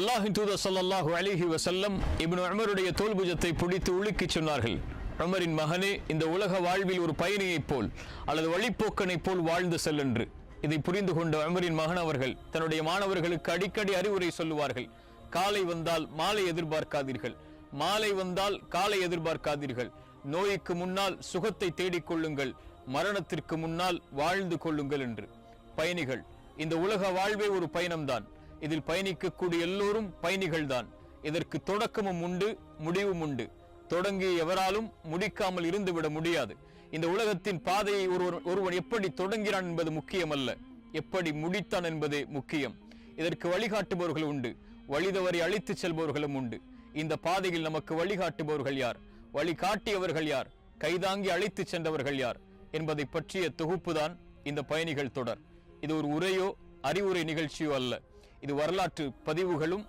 அல்லாஹின் தூதர் ஸல்லல்லாஹு அலிஹி வசல்லம் இப்னு உமருடைய தோல்புஜத்தை பிடித்து உலுக்கிச் சொன்னார்கள். உமரின் மகனே இந்த உலக வாழ்வில் ஒரு பயணியைப் போல் அல்லது வழிப்போக்கனைப் போல் வாழ்ந்து செல்லென்று. இதை புரிந்து கொண்ட உமரின் மகன் அவர்கள் தன்னுடைய மாணவர்களுக்கு அடிக்கடி அறிவுரை சொல்லுவார்கள். காலை வந்தால் மாலை எதிர்பார்க்காதீர்கள். மாலை வந்தால் காலை எதிர்பார்க்காதீர்கள். நோய்க்கு முன்னால் சுகத்தை தேடிக் கொள்ளுங்கள். மரணத்திற்கு முன்னால் வாழ்ந்து கொள்ளுங்கள் என்று. பயணிகள் இந்த உலக வாழ்வே ஒரு பயணம்தான். இதில் பயணிக்கக்கூடிய எல்லோரும் பயணிகள் தான் இதற்கு தொடக்கமும் உண்டு முடிவும் உண்டு. தொடங்கிய எவராலும் முடிக்காமல் இருந்துவிட முடியாது. இந்த உலகத்தின் பாதையை ஒருவர் ஒருவன் எப்படி தொடங்கினான் என்பது முக்கியமல்ல. எப்படி முடித்தான் என்பதே முக்கியம். இதற்கு வழிகாட்டுபவர்கள் உண்டு. வழிதவரை அழித்துச் செல்பவர்களும் உண்டு. இந்த பாதையில் நமக்கு வழிகாட்டுபவர்கள் யார்? வழிகாட்டியவர்கள் யார்? கைதாங்கி அழைத்துச் சென்றவர்கள் யார்? என்பதை பற்றிய தொகுப்புதான் இந்த பயணிகள் தொடர். இது ஒரு உரையோ அறிவுரை நிகழ்ச்சியோ அல்ல. இது வரலாற்று பதிவுகளும்